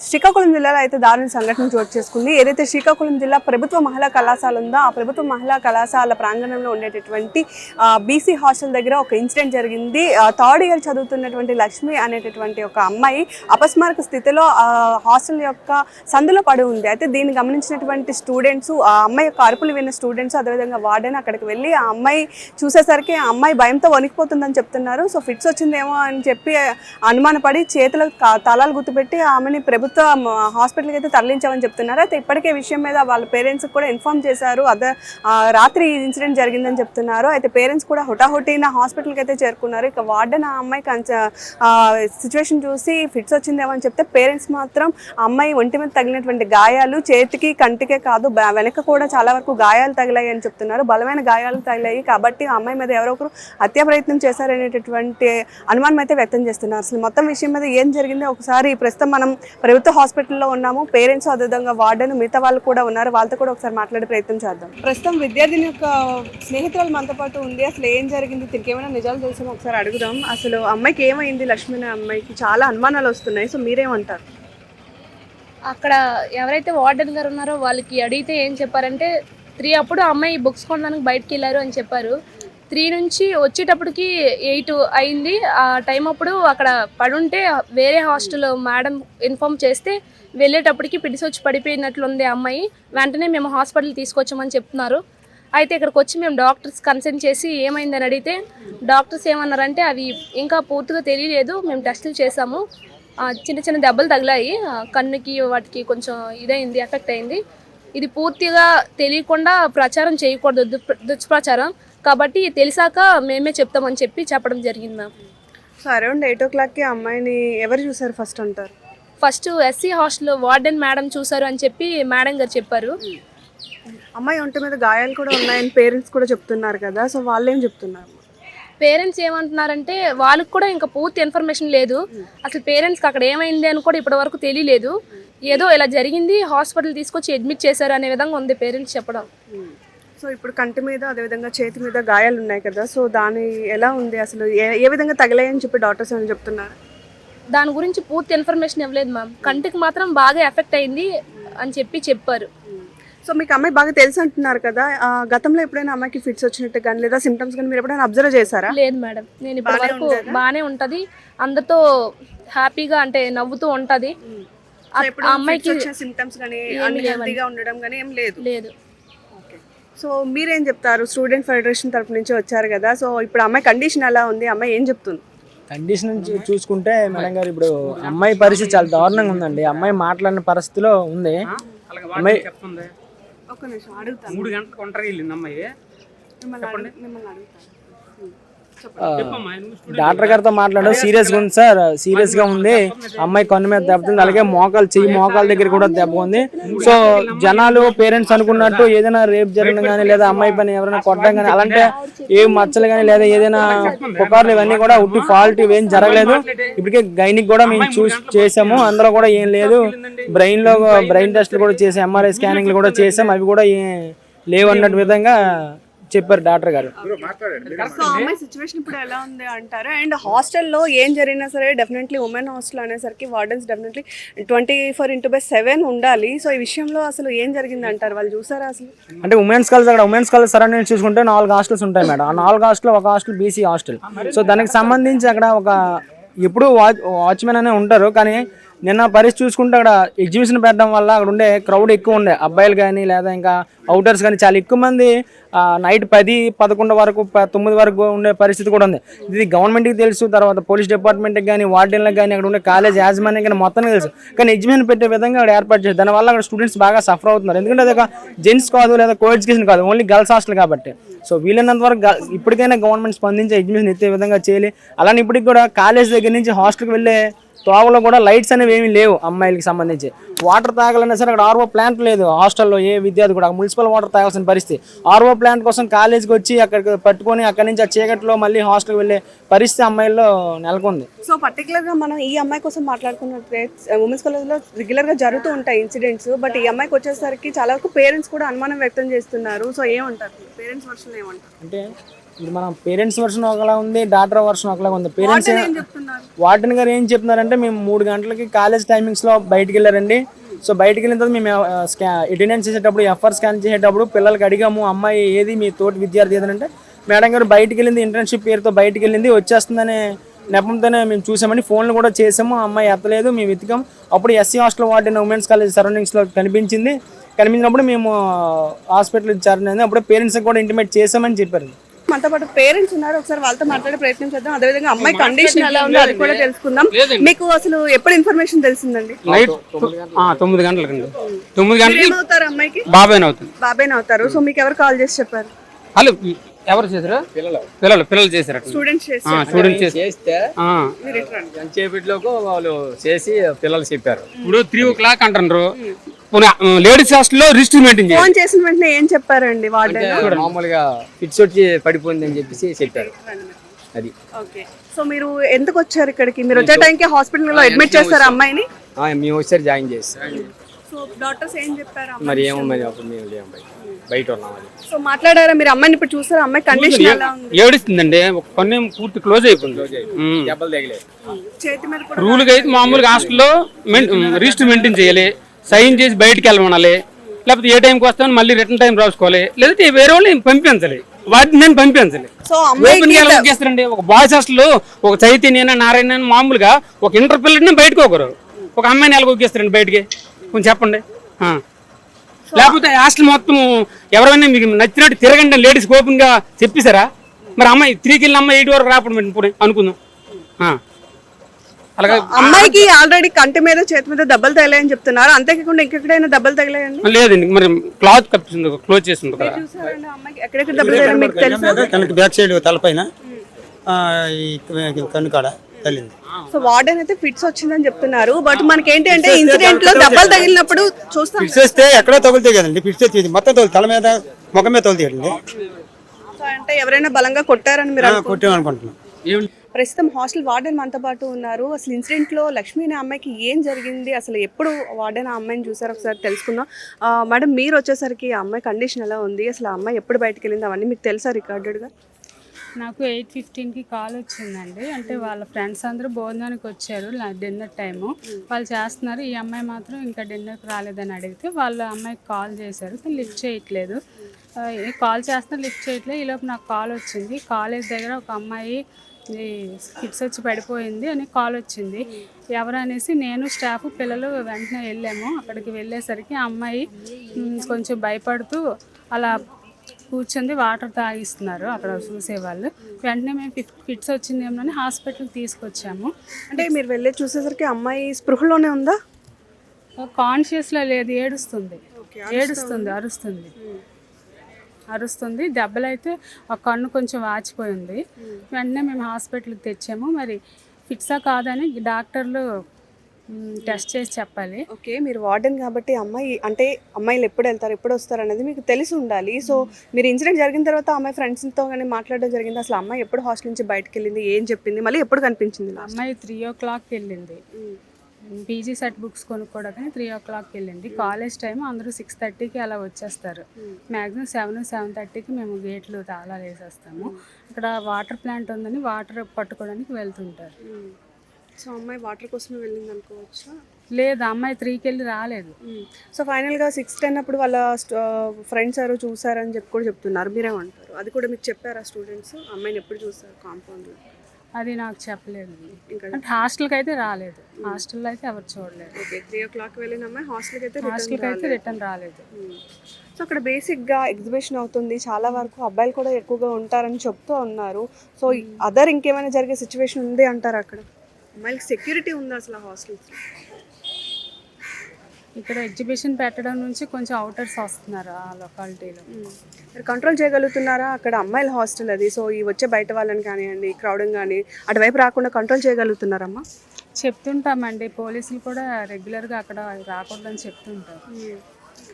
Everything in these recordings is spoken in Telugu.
శ్రీకాకుళం జిల్లాలో అయితే దారుణ సంఘటన చోటు చేసుకుంది. ఏదైతే శ్రీకాకుళం జిల్లా ప్రభుత్వ మహిళా కళాశాల ఉందో ఆ ప్రభుత్వ మహిళా కళాశాల ప్రాంగణంలో ఉండేటటువంటి బీసీ హాస్టల్ దగ్గర ఒక ఇన్సిడెంట్ జరిగింది. థర్డ్ ఇయర్ చదువుతున్నటువంటి లక్ష్మి అనేటటువంటి ఒక అమ్మాయి అపస్మారక స్థితిలో హాస్టల్ యొక్క సందులో పడి ఉంది. అయితే దీన్ని గమనించినటువంటి స్టూడెంట్స్ ఆ అమ్మాయి యొక్క అరుపులు విన్న స్టూడెంట్స్ అదేవిధంగా వార్డెన్ అక్కడికి వెళ్ళి ఆ అమ్మాయి చూసేసరికి ఆ అమ్మాయి భయంతో వణికిపోతుందని చెప్తున్నారు. సో ఫిట్స్ వచ్చిందేమో అని చెప్పి అనుమానపడి చేతులకు తలాలు గుర్తుపెట్టి ఆమెని ప్రభుత్వ ప్రభుత్వ హాస్పిటల్కి అయితే తరలించామని చెప్తున్నారు. అయితే ఇప్పటికే విషయం మీద వాళ్ళ పేరెంట్స్కి కూడా ఇన్ఫార్మ్ చేశారు. అదే రాత్రి ఈ ఇన్సిడెంట్ జరిగిందని చెప్తున్నారు. అయితే పేరెంట్స్ కూడా హుటాహుటిన హాస్పిటల్కి అయితే చేరుకున్నారు. ఇక వార్డెన్ ఆ అమ్మాయి సిచ్యువేషన్ చూసి ఫిట్స్ వచ్చిందేమో అని చెప్తే పేరెంట్స్ మాత్రం అమ్మాయి ఒంటి మీద తగిలినటువంటి గాయాలు చేతికి కంటికే కాదు వెనక కూడా చాలా వరకు గాయాలు తగిలాయి అని చెప్తున్నారు. బలమైన గాయాలు తగిలాయి. కాబట్టి ఆ అమ్మాయి మీద ఎవరో ఒకరు హత్య ప్రయత్నం చేశారనేటటువంటి అనుమానం అయితే వ్యక్తం చేస్తున్నారు. అసలు మొత్తం విషయం మీద ఏం జరిగిందో ఒకసారి ప్రస్తుతం మనం ప్రభుత్వ హాస్పిటల్లో ఉన్నాము పేరెంట్స్ అదేవిధంగా వార్డెన్ మిగతా వాళ్ళు కూడా ఉన్నారు. వాళ్ళతో కూడా ఒకసారి మాట్లాడే ప్రయత్నం చేద్దాం. ప్రస్తుతం విద్యార్థిని యొక్క స్నేహితురాలు మనతో పాటు ఉంది. అసలు ఏం జరిగింది? తిరిగి ఏమైనా నిజాలు తెలుసా ఒకసారి అడుగుదాం. అసలు అమ్మాయికి ఏమైంది? లక్ష్మి అనే అమ్మాయికి చాలా అనుమానాలు వస్తున్నాయి. సో మీరేమంటారు? అక్కడ ఎవరైతే వార్డెన్ గారు ఉన్నారో వాళ్ళకి అడిగితే ఏం చెప్పారంటే త్రీ అప్పుడు అమ్మాయి బుక్స్ కొనడానికి బయటకు వెళ్ళారు అని చెప్పారు. త్రీ నుంచి వచ్చేటప్పటికి ఎయిట్ అయింది. ఆ టైం అప్పుడు అక్కడ పడుంటే వేరే హాస్టల్ మేడం ఇన్ఫామ్ చేస్తే వెళ్ళేటప్పటికి పిడిసి వచ్చి పడిపోయినట్లు ఉంది ఆ అమ్మాయి. వెంటనే మేము హాస్పిటల్ తీసుకొచ్చామని చెప్తున్నారు. అయితే ఇక్కడికి వచ్చి మేము డాక్టర్స్ కన్సల్ట్ చేసి ఏమైందని అడిగితే డాక్టర్స్ ఏమన్నారంటే అవి ఇంకా పూర్తిగా తెలియలేదు మేము టెస్టులు చేసాము చిన్న చిన్న దెబ్బలు తగిలాయి. కన్నుకి వాటికి కొంచెం ఇదైంది ఎఫెక్ట్ అయింది. ఇది పూర్తిగా తెలియకుండా ప్రచారం చేయకూడదు దుష్ప్రచారం. కాబట్టి తెలిసాక మేమే చెప్తామని చెప్పి చెప్పడం జరిగింది. మ్యామ్ సో అరౌండ్ ఎయిట్ ఓ క్లాక్కి అమ్మాయిని ఎవరు చూసారు ఫస్ట్ అంటారు? First SC hostel warden madam చూసారు అని చెప్పి మేడం గారు చెప్పారు. అమ్మాయి ఒంటి మీద గాయాలు కూడా ఉన్నాయని పేరెంట్స్ కూడా చెప్తున్నారు కదా సో వాళ్ళు ఏం చెప్తున్నారు? పేరెంట్స్ ఏమంటున్నారంటే వాళ్ళకి కూడా ఇంకా పూర్తి ఇన్ఫర్మేషన్ లేదు. అసలు పేరెంట్స్కి అక్కడ ఏమైంది అని కూడా ఇప్పటి వరకు తెలియలేదు. ఏదో ఇలా జరిగింది హాస్పిటల్ తీసుకొచ్చి అడ్మిట్ చేశారు అనే విధంగా ఉంది పేరెంట్స్ చెప్పడం. సో ఇప్పుడు కంటి మీద అదేవిధంగా చేతి మీద గాయాలు ఉన్నాయి కదా సో దాని ఎలా ఉంది అసలు? ఏ ఏ విధంగా తగిలాయని చెప్పి డాక్టర్స్ అని చెప్తున్నారు? దాని గురించి పూర్తి ఇన్ఫర్మేషన్ ఇవ్వలేదు మ్యామ్. కంటికి మాత్రం బాగా ఎఫెక్ట్ అయింది అని చెప్పి చెప్పారు. సో మీకు అమ్మాయి బాగా తెలుసు అంటున్నారు కదా ఆ, గతంలో ఎప్పుడైనా అమ్మాయికి ఫిట్స్ వచ్చినట్టు కానీ లేదా సిమ్టమ్స్ కానీ మీరు ఎప్పుడైనా అబ్జర్వ్ చేశారా? లేదు మేడం. నేను ఇప్పటి బాగానే వరకు ఉండేదా? బాగానే ఉంటది. అందరితో హ్యాపీగా అంటే నవ్వుతూ ఉంటది. ఆ- అమ్మాయికి సిమ్టమ్స్ కానీ ఏమీ అన్హెల్తీగా ఉండడం కానీ ఏం లేదు? లేదు. సో మీరేం చెప్తారు? స్టూడెంట్ ఫెడరేషన్ తరపు నుంచి వచ్చారు కదా సో ఇప్పుడు అమ్మాయి కండిషన్ ఎలా ఉంది? అమ్మాయి ఏం చెప్తుంది? కండిషన్ చూ- చూసుకుంటే మేడం గారు ఇప్పుడు అమ్మాయి పరిస్థితి చాలా దారుణంగా ఉందండి. అమ్మాయి మాట్లాడిన పరిస్థితిలో ఉంది. అమ్మాయి చెప్తుంది. ఒక నిమిషం అడుగుతాను. మూడు గంటలకు ఒంటరి వెళ్ళింది అమ్మాయి. డాక్టర్ గారితో మాట్లాడాం సీరియస్గా ఉంది సార్ సీరియస్గా ఉంది. అమ్మాయి కన్ను మీద దెబ్బతింది. అలాగే మోకాలు చెయ్యి మోకాల దగ్గర కూడా దెబ్బ ఉంది. సో జనాలు పేరెంట్స్ అనుకున్నట్టు ఏదైనా రేప్ జరిగిన కానీ లేదా అమ్మాయి పని ఎవరైనా కొట్టడం కానీ అలాంటి ఏ మచ్చలు కానీ లేదా ఏదైనా పుకార్లు ఇవన్నీ కూడా ఉట్టి ఫాల్ట్ ఇవేం జరగలేదు. ఇప్పటికే గైనిక్ కూడా మేము చూసి చేసాము. అందులో కూడా ఏం లేదు. బ్రెయిన్లో బ్రెయిన్ టెస్ట్లు కూడా చేసాం ఎంఆర్ఐ స్కానింగ్లు కూడా చేసాం అవి కూడా ఏం లేవు అన్నట్టు విధంగా చెప్పారు డాక్టర్ గారు. సో అమ్మాయి సిచ్యువేషన్ ఇప్పుడు ఎలా ఉంది అంటారు? అండ్ హాస్టల్లో ఏం జరిగినా సరే డెఫినెట్లీ ఉమెన్ హాస్టల్ అనేసరికి wardens definitely twenty four into by seven ఉండాలి. సో ఈ విషయంలో అసలు ఏం జరిగింది అంటారు? వాళ్ళు చూసారా అసలు? అంటే ఉమెన్స్ కాలేజ్ అక్కడ ఉమెన్స్ కాలేజ్ సరౌండింగ్స్ చూసుకుంటే నాలుగు హాస్టల్స్ ఉంటాయి మేడం. ఆ నాలుగు హాస్టల్ ఒక హాస్టల్ బీసీ హాస్టల్ సో దానికి సంబంధించి అక్కడ ఒక ఎప్పుడు వాచ్ వాచ్మెన్ అనే ఉంటారు కానీ నిన్న పరిస్థితి చూసుకుంటే అక్కడ ఎగ్జిబిషన్ పెట్టడం వల్ల అక్కడ ఉండే క్రౌడ్ ఎక్కువ ఉండే. అబ్బాయిలు కానీ లేదా ఇంకా అవుటర్స్ కానీ చాలా ఎక్కువ మంది నైట్ పది పదకొండు వరకు తొమ్మిది వరకు ఉండే పరిస్థితి కూడా ఉంది. ఇది గవర్నమెంట్కి తెలుసు తర్వాత పోలీస్ డిపార్ట్మెంట్కి కానీ వార్డెన్లకు కానీ అక్కడ ఉండే కాలేజ్ యాజమాన్యం కానీ మొత్తం తెలుసు. కానీ ఎగ్జిబిషన్ పెట్టే విధంగా అక్కడ ఏర్పాటు చేశారు. దానివల్ల అక్కడ స్టూడెంట్స్ బాగా సఫర్ అవుతున్నారు. ఎందుకంటే అది ఒక జెంట్స్ కాదు లేదా కో ఎడ్యుకేషన్ కాదు ఓన్లీ గర్ల్స్ హాస్టల్ కాబట్టి. సో వీలైనంత వరకు ఇప్పటికైనా గవర్నమెంట్ స్పందించి ఎగ్జిబిషన్ ఎత్తే విధంగా చేయాలి. అలానే ఇప్పటికి కూడా కాలేజ్ దగ్గర నుంచి హాస్టల్కి వెళ్ళే తోవలో కూడా లైట్స్ అనేవి ఏమీ లేవు అమ్మాయిలకి సంబంధించి. వాటర్ తాగాలన్నా సరే అక్కడ ఆర్ఓ ప్లాంట్ లేదు. హాస్టల్లో ఏ విద్యార్థి కూడా మున్సిపల్ వాటర్ తాగాల్సిన పరిస్థితి. ఆర్ఓ ప్లాంట్ కోసం కాలేజీకి వచ్చి అక్కడికి పట్టుకొని అక్కడి నుంచి ఆ చీకట్లో మళ్ళీ హాస్టల్కి వెళ్ళే పరిస్థితి అమ్మాయిల్లో నెలకొంది. సో పర్టికులర్గా మనం ఈ అమ్మాయి కోసం మాట్లాడుకున్నట్లయితే ఉమెన్స్ కాలేజ్లో రెగ్యులర్గా జరుగుతూ ఉంటాయి ఇన్సిడెంట్స్ బట్ ఈ అమ్మాయికి వచ్చేసరికి చాలా వరకు పేరెంట్స్ కూడా అనుమానం వ్యక్తం చేస్తున్నారు. సో ఏమంటారు? పేరెంట్స్ వర్షన్ ఏమంటారు? అంటే ఇది మన పేరెంట్స్ వర్షన్ ఒకలా ఉంది డాక్టర్ వర్షన్ ఒకలా ఉంది. పేరెంట్స్ వార్డెన్ గారు ఏం చెప్తున్నారంటే మేము మూడు గంటలకి కాలేజ్ టైమింగ్స్లో బయటికి వెళ్ళారండి. సో బయటికి వెళ్ళిన తర్వాత మేము స్కా అటెండెన్స్ చేసేటప్పుడు ఎఫ్ఆర్ స్కాన్ చేసేటప్పుడు పిల్లలకి అడిగాము అమ్మాయి ఏది మీ తోటి విద్యార్థి ఏదంటే మేడం గారు బయటికి వెళ్ళింది ఇంటర్న్షిప్ పేరుతో బయటికి వెళ్ళింది వచ్చేస్తుందనే నెపంతోనే మేము చూసామని ఫోన్లు కూడా చేసాము అమ్మాయి ఎత్తలేదు మేము వెతికాం. అప్పుడు SC hostel warden women's college సరౌండింగ్స్లో కనిపించింది. కనిపించినప్పుడు మేము హాస్పిటల్ ఇచ్చారని అప్పుడు పేరెంట్స్కి కూడా ఇంటిమేట్ చేసామని చెప్పారు. మనతో పాటు పేరెంట్స్ ఉన్నారు. ఒకసారి వాళ్ళతో మాట్లాడే ప్రయత్నం చేద్దాం. అదేవిధంగా అమ్మాయి కండిషన్ ఎలా ఉందో అది కూడా తెలుసుకుందాం. మీకు అసలు ఎప్పుడు ఇన్ఫర్మేషన్ తెలిసిందండి? నైట్ ఆ, తొమ్మిది గంటలకండి తొమ్మిది గంటలకి ఏమవుతారు అమ్మాయికి? బాబాయ్ అవుతుంది బాబాయ్ అవుతారు. సో మీకు ఎవరు కాల్ చేసి చెప్పారు? వాళ్ళు ఎవరు చేశారు? పిల్లలు. పిల్లలు చేశారు స్టూడెంట్స్ చేస్తే వాళ్ళు చేసి పిల్లలు చెప్పారు. ఇప్పుడు త్రీ ఓ క్లాక్ అంటారు లేడీస్ హాస్టల్లో రిజిస్టర్ మెయింటైన్ చేయాలి. ఫోన్ చేసిన వెంటనే ఏం చెప్పారండి వార్డెన్? మామూలుగా ఫిట్స్ వచ్చి పడిపోయింది అని చెప్పేసి చెప్పారు. అది. ఓకే. సో మీరు ఎందుకు వచ్చారు ఇక్కడికి? మీరు వచ్చే టైంకి హాస్పిటల్లో అడ్మిట్ చేస్తారా అమ్మాయిని? ఆ, మేము వచ్చారు జాయిన్ చేసి సో డాక్టర్స్ ఏం చెప్పారు మరి ఏమో మరి అప్పుడు మేము లేము బయట. బయట ఉన్నాం అది. సో మాట్లాడారా? మీరు అమ్మాయిని ఇప్పుడు చూసారా? అమ్మాయి కండిషన్ ఎలా ఉంది? ఏడుస్తుందండి. ఒక పన్ను ఏమో పూర్తి క్లోజ్ అయిపోయింది. దెబ్బలు తగిలేదు చేతి మీద కూడా రూల్గా అయితే మామూలుగా హాస్టల్లో రిజిస్టర్ మెయింటైన్ చేయాలి. సైన్ చేసి బయటికి వెళ్ళమనాలి. లేకపోతే ఏ టైంకి వస్తామని మళ్ళీ రిటర్న్ టైం రాసుకోవాలి. లేకపోతే వేరే వాళ్ళు పంపించాలి. వాటిని నేను పంపించాలి. చేస్తారండి? ఒక బాయ్స్ హాస్టల్లో ఒక చైతన్య నారాయణ మామూలుగా ఒక ఇంటర్ పిల్లడిని బయటకు ఒకరు ఒక అమ్మాయిని ఎలా ఒగ్గేస్తారండి బయటికి? కొంచెం చెప్పండి. లేకపోతే హాస్టల్ మొత్తం ఎవరైనా మీకు నచ్చినట్టు తిరగండి లేడీస్ ఓపెన్గా చెప్పేశారా? మరి అమ్మాయి త్రీకి వెళ్ళిన అమ్మాయి ఎయిట్ వరకు రాపడం అనుకుందాం. అలాగే అమ్మాయికి ఆల్రెడీ కంటి మీద చేతి మీద దెబ్బలు తగిలాయని చెప్తున్నారు. అంతేకాకుండా ఇంకెక్కడైనా దెబ్బలు తగిలాయండి? లేదండి. మరి క్లాత్ కప్పింది క్లోజ్ చేసింది కదా చూసారండి అమ్మాయికి. ఎక్కడెక్కడ దెబ్బలు తగిలాయి మీకు తెలుసా? తనకి బ్యాక్ సైడ్ తలపైన ఆ, ఈ కన్ను కాడ తల్లింది సో వార్డెన్ అయితే ఫిట్స్ వచ్చిందని చెప్తున్నారు. బట్ మనకి ఏంటి అంటే ఇన్సిడెంట్లో దెబ్బలు తగిలినప్పుడు చూస్తాం. ఫిట్స్ వేస్తే ఎక్కడో తగులుతాయి కదండి. ఫిట్స్ వేస్తే మొత్తం తగులు తల మీద ముఖం మీద తగులుతాయండి సో అంటే ఎవరైనా బలంగా కొట్టారని మీరు? కొట్టాం అనుకుంటున్నాం ప్రస్తుతం హాస్టల్ వార్డెన్ మనతో పాటు ఉన్నారు. అసలు ఇన్సిడెంట్లో లక్ష్మి అనే అమ్మాయికి ఏం జరిగింది? అసలు ఎప్పుడు వార్డెన్ ఆ అమ్మాయిని చూసారు? ఒకసారి తెలుసుకుందాం. మేడం మీరు వచ్చేసరికి ఆ అమ్మాయి కండిషన్ ఎలా ఉంది? అసలు ఆ అమ్మాయి ఎప్పుడు బయటకు వెళ్ళింది? అవన్నీ మీకు తెలుసా రికార్డెడ్గా నాకు ఎయిట్ ఫిఫ్టీన్కి కాల్ వచ్చిందండి. అంటే వాళ్ళ ఫ్రెండ్స్ అందరూ భోజనానికి వచ్చారు డిన్నర్ టైము. వాళ్ళు చేస్తున్నారు. ఈ అమ్మాయి మాత్రం ఇంకా డిన్నర్కి రాలేదని అడిగితే వాళ్ళ అమ్మాయికి కాల్ చేశారు. కానీ లిఫ్ట్ చేయట్లేదు. కాల్ చేస్తున్నా లిఫ్ట్ చేయట్లేదు. ఈలోపు నాకు కాల్ వచ్చింది. కాలేజ్ దగ్గర ఒక అమ్మాయి ఫిక్స్ వచ్చి పడిపోయింది అని కాల్ వచ్చింది. ఎవరు అనేసి నేను స్టాఫ్ పిల్లలు వెంటనే వెళ్ళాము. అక్కడికి వెళ్ళేసరికి అమ్మాయి కొంచెం భయపడుతూ అలా కూర్చుంది వాటర్ తాగిస్తున్నారు అక్కడ చూసేవాళ్ళు. వెంటనే మేము ఫిట్ ఫిట్స్ వచ్చిందేమో హాస్పిటల్కి తీసుకొచ్చాము. అంటే మీరు వెళ్ళి చూసేసరికి అమ్మాయి స్పృహలోనే ఉందా? కాన్షియస్లో లేదు ఏడుస్తుంది. ఏడుస్తుంది అరుస్తుంది. అరుస్తుంది. దెబ్బలైతే ఒక కన్ను కొంచెం వాచిపోయింది. వెంటనే మేము హాస్పిటల్కి తెచ్చాము. మరి ఫిట్సా కాదని డాక్టర్లు టెస్ట్ చేసి చెప్పాలి. ఓకే మీరు వార్డెన్ కాబట్టి అమ్మాయి అంటే అమ్మాయిలు ఎప్పుడు వెళ్తారు ఎప్పుడు వస్తారు అనేది మీకు తెలిసి ఉండాలి. సో మీరు ఇన్సిడెంట్ జరిగిన తర్వాత అమ్మాయి ఫ్రెండ్స్తో కానీ మాట్లాడడం జరిగింది. అసలు అమ్మాయి ఎప్పుడు హాస్టల్ నుంచి బయటకు వెళ్ళింది ఏం చెప్పింది మళ్ళీ ఎప్పుడు కనిపించింది? అమ్మాయి త్రీ ఓ క్లాక్కి వెళ్ళింది. పీజీ సెట్ బుక్స్ కొనుక్కోవడానికి త్రీ ఓ క్లాక్కి వెళ్ళింది. కాలేజ్ టైం అందరూ సిక్స్ థర్టీకి అలా వచ్చేస్తారు. మ్యాక్సిమం సెవెన్ సెవెన్ థర్టీకి మేము గేట్లు తాళాలు వేసేస్తాము ఇక్కడ వాటర్ ప్లాంట్ ఉందని వాటర్ పట్టుకోవడానికి వెళ్తుంటారు. సో అమ్మాయి వాటర్ కోసమే వెళ్ళింది అనుకోవచ్చా లేదు అమ్మాయి త్రీకి వెళ్ళి రాలేదు సో ఫైనల్గా సిక్స్ టెన్ అప్పుడు వాళ్ళ ఫ్రెండ్స్ ఎవరు చూసారని చెప్పి కూడా చెప్తున్నారు. మీరేమంటారు? అది కూడా మీకు చెప్పారా స్టూడెంట్స్? అమ్మాయిని ఎప్పుడు చూసారు కాంపౌండ్లో? అది నాకు చెప్పలేదు. ఇంకా అంటే హాస్టల్కి అయితే రాలేదు. హాస్టల్లో అయితే ఎవరు చూడలేదు. ఓకే త్రీ ఓ క్లాక్ వెళ్ళిన అమ్మాయి హాస్టల్కి అయితే హాస్టల్కి అయితే రిటర్న్ రిటర్న్ రాలేదు సో అక్కడ బేసిక్గా ఎగ్జిబిషన్ అవుతుంది. చాలా వరకు అబ్బాయిలు కూడా ఎక్కువగా ఉంటారని చెప్తూ ఉన్నారు. సో అదర్ ఇంకేమైనా జరిగే సిచ్యువేషన్ ఉంది అంటారు అక్కడ? అమ్మాయిలకి సెక్యూరిటీ ఉందా అసలు హాస్టల్స్ ఇక్కడ ఎగ్జిబిషన్ పెట్టడం నుంచి కొంచెం అవుటర్స్ వస్తున్నారు ఆ లొకాలిటీలో మీరు కంట్రోల్ చేయగలుగుతున్నారా? అక్కడ అమ్మాయిల హాస్టల్ అది. సో ఈ వచ్చే బయట వాళ్ళని కానివ్వండి క్రౌడింగ్ కానీ అటువైపు రాకుండా కంట్రోల్ చేయగలుగుతున్నారమ్మా? చెప్తుంటామండి. పోలీసులు కూడా రెగ్యులర్గా అక్కడ రాకూడదని చెప్తుంటారు.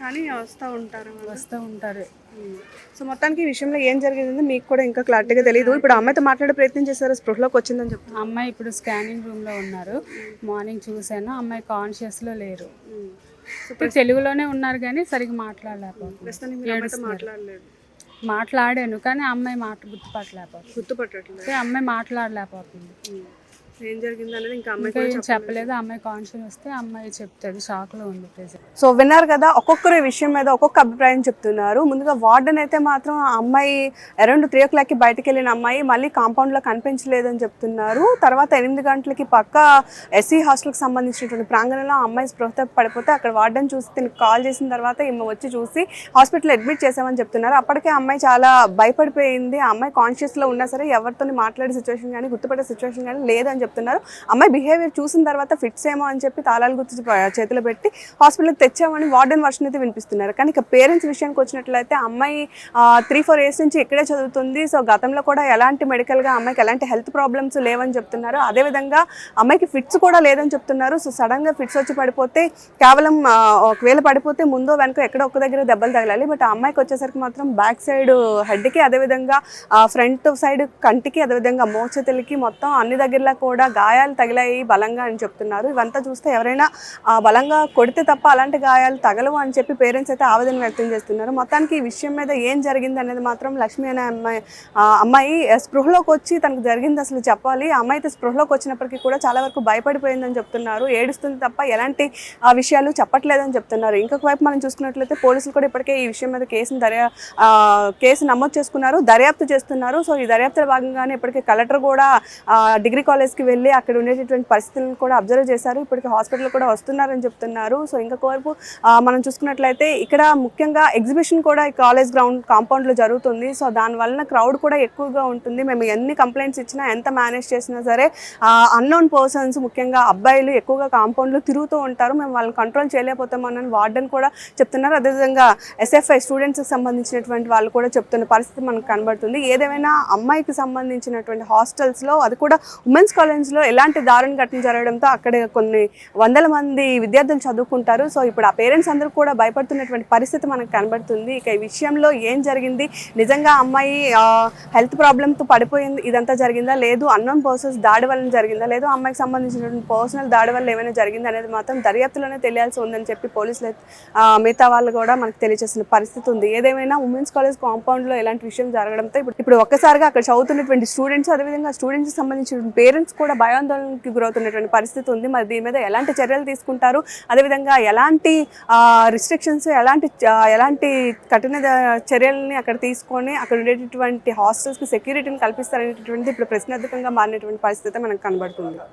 కానీ వస్తూ ఉంటారు వస్తూ ఉంటారు. సో మొత్తానికి ఈ విషయంలో ఏం జరిగింది? మీకు కూడా ఇంకా క్లారిటీగా తెలియదు ఇప్పుడు అమ్మాయితో మాట్లాడే ప్రయత్నం చేశారు? స్పృహలోకి వచ్చిందని చెప్తున్నారు అమ్మాయి ఇప్పుడు స్కానింగ్ రూమ్లో ఉన్నారు. మార్నింగ్ చూశాను. అమ్మాయి కాన్షియస్లో లేరు. ఇప్పుడు తెలుగులోనే ఉన్నారు కానీ సరిగ్గా మాట్లాడలేదు. మాట్లాడాను కానీ అమ్మాయి మాట గుర్తుపట్టలేకపోతుంది. గుర్తుపట్టట్లేదు. అంటే అమ్మాయి మాట్లాడలేకపోతుంది. ఏం జరిగింది అనేది ఇంకా అమ్మాయి చెప్పలేదు. అమ్మాయి కాన్షియస్ వస్తే అమ్మాయి చెప్తుంది షాక్లో ఉంది ప్రెసెంట్ సో విన్నారు కదా ఒక్కొక్కరి విషయం మీద ఒక్కొక్క అభిప్రాయం చెప్తున్నారు. ముందుగా వార్డెన్ అయితే మాత్రం ఆ అమ్మాయి అరౌండ్ త్రీ ఓ క్లాక్కి బయటకు వెళ్ళిన అమ్మాయి మళ్ళీ కాంపౌండ్లో కనిపించలేదని చెప్తున్నారు. తర్వాత ఎనిమిది గంటలకి పక్క ఎస్సీ హాస్టల్కి సంబంధించినటువంటి ప్రాంగణంలో ఆ అమ్మాయి స్పృహ పడిపోతే అక్కడ వార్డెన్ చూసి తినకి కాల్ చేసిన తర్వాత ఈమె వచ్చి చూసి హాస్పిటల్ అడ్మిట్ చేసామని చెప్తున్నారు. అప్పటికే అమ్మాయి చాలా భయపడిపోయింది. ఆ అమ్మాయి కాన్షియస్లో ఉన్నా సరే ఎవరితో మాట్లాడే సిచ్యువేషన్ కానీ గుర్తుపడే సిచ్యువేషన్ కానీ లేదని చెప్తున్నారు చెప్తున్నారు. అమ్మాయి బిహేవియర్ చూసిన తర్వాత ఫిట్స్ ఏమో అని చెప్పి తాళాలు గుర్తు చేతిలో పెట్టి హాస్పిటల్కి తెచ్చామని వార్డెన్ వర్షన్ అయితే వినిపిస్తున్నారు. కానీ ఇక పేరెంట్స్ విషయానికి వచ్చినట్లయితే అమ్మాయి త్రీ ఫోర్ ఇయర్స్ నుంచి ఇక్కడే చదువుతుంది. సో గతంలో కూడా ఎలాంటి మెడికల్గా అమ్మాయికి ఎలాంటి హెల్త్ ప్రాబ్లమ్స్ లేవని చెప్తున్నారు. అదేవిధంగా అమ్మాయికి ఫిట్స్ కూడా లేదని చెప్తున్నారు. సో సడన్గా ఫిట్స్ వచ్చి పడిపోతే కేవలం ఒకవేళ పడిపోతే ముందో వెనక ఎక్కడో ఒక్క దగ్గర దెబ్బలు తగలాలి. బట్ ఆ అమ్మాయికి వచ్చేసరికి మాత్రం బ్యాక్ సైడ్ హెడ్కి అదేవిధంగా ఫ్రంట్ సైడ్ కంటికి అదేవిధంగా మోచేతులకి మొత్తం అన్ని దగ్గరలో కూడా గాయాలు తగిలాయి బలంగా అని చెప్తున్నారు. ఇవంతా చూస్తే ఎవరైనా బలంగా కొడితే తప్ప అలాంటి గాయాలు తగలవు అని చెప్పి పేరెంట్స్ అయితే ఆవేదన వ్యక్తం చేస్తున్నారు. మొత్తానికి ఈ విషయం మీద ఏం జరిగింది అనేది మాత్రం లక్ష్మి అనే అమ్మాయి ఆ, అమ్మాయి స్పృహలోకి వచ్చి తనకు జరిగింది అసలు చెప్పాలి. అమ్మాయి అయితే స్పృహలోకి వచ్చినప్పటికీ కూడా చాలా వరకు భయపడిపోయిందని చెప్తున్నారు. ఏడుస్తుంది తప్ప ఎలాంటి ఆ విషయాలు చెప్పట్లేదని చెప్తున్నారు. ఇంకొక వైపు మనం చూసుకున్నట్లయితే పోలీసులు కూడా ఇప్పటికే ఈ విషయం మీద కేసును దర్యా కేసు నమోదు చేసుకున్నారు దర్యాప్తు చేస్తున్నారు. సో ఈ దర్యాప్తుల భాగంగానే ఇప్పటికే కలెక్టర్ కూడా డిగ్రీ కాలేజ్కి వెళ్ళి అక్కడ ఉండేటటువంటి పరిస్థితులను కూడా అబ్జర్వ్ చేశారు. ఇప్పటికి హాస్పిటల్ కూడా వస్తున్నారని చెప్తున్నారు. సో ఇంకొక వరకు మనం చూసుకున్నట్లయితే ఇక్కడ ముఖ్యంగా ఎగ్జిబిషన్ కూడా ఈ కాలేజ్ గ్రౌండ్ కాంపౌండ్లో జరుగుతుంది. సో దాని వలన క్రౌడ్ కూడా ఎక్కువగా ఉంటుంది. మేము ఎన్ని కంప్లైంట్స్ ఇచ్చినా ఎంత మేనేజ్ చేసినా సరే అన్నోన్ పర్సన్స్ ముఖ్యంగా అబ్బాయిలు ఎక్కువగా కాంపౌండ్లో తిరుగుతూ ఉంటారు. మేము వాళ్ళని కంట్రోల్ చేయలేకపోతామని వార్డెన్ కూడా చెప్తున్నారు. అదేవిధంగా ఎస్ఎఫ్ఐ స్టూడెంట్స్కి సంబంధించినటువంటి వాళ్ళు కూడా చెప్తున్న పరిస్థితి మనకు కనబడుతుంది. ఏదేమైనా అమ్మాయికి సంబంధించినటువంటి హాస్టల్స్లో అది కూడా ఉమెన్స్ కాలేజ్ కాలేజ్లో ఎలాంటి దారుణ ఘటన జరగడంతో అక్కడ కొన్ని వందల మంది విద్యార్థులు చదువుకుంటారు. సో ఇప్పుడు ఆ పేరెంట్స్ అందరూ కూడా భయపడుతున్నటువంటి పరిస్థితి మనకు కనబడుతుంది. ఇక ఈ విషయంలో ఏం జరిగింది? నిజంగా అమ్మాయి హెల్త్ ప్రాబ్లంతో పడిపోయింది. ఇదంతా జరిగిందా? లేదు. అన్నోన్ పర్సన్స్ దాడి వల్ల జరిగిందా? లేదు. అమ్మాయికి సంబంధించినటువంటి పర్సనల్ దాడి వల్ల ఏమైనా జరిగింది అనేది మాత్రం దర్యాప్తులోనే తెలియాల్సి ఉందని చెప్పి పోలీసులు మిగతా వాళ్ళు కూడా మనకు తెలియజేసిన పరిస్థితి ఉంది. ఏదేమైనా ఉమెన్స్ కాలేజ్ కాంపౌండ్లో ఇలాంటి విషయం జరగడంతో ఇప్పుడు ఇప్పుడు ఒక్కసారిగా అక్కడ చదువుతున్నటువంటి స్టూడెంట్స్ అదేవిధంగా స్టూడెంట్స్కి సంబంధించిన పేరెంట్స్ కూడా భయాందోళనకి గురవుతున్నటువంటి పరిస్థితి ఉంది. మరి దీని మీద ఎలాంటి చర్యలు తీసుకుంటారు? అదేవిధంగా ఎలాంటి రిస్ట్రిక్షన్స్ ఎలాంటి ఎలాంటి కఠిన చర్యలని అక్కడ తీసుకొని అక్కడ ఉండేటటువంటి హాస్టల్స్కి సెక్యూరిటీని కల్పిస్తారనేటటువంటి ఇప్పుడు ప్రశ్నార్థకంగా మారినటువంటి పరిస్థితి మనకు కనబడుతుంది.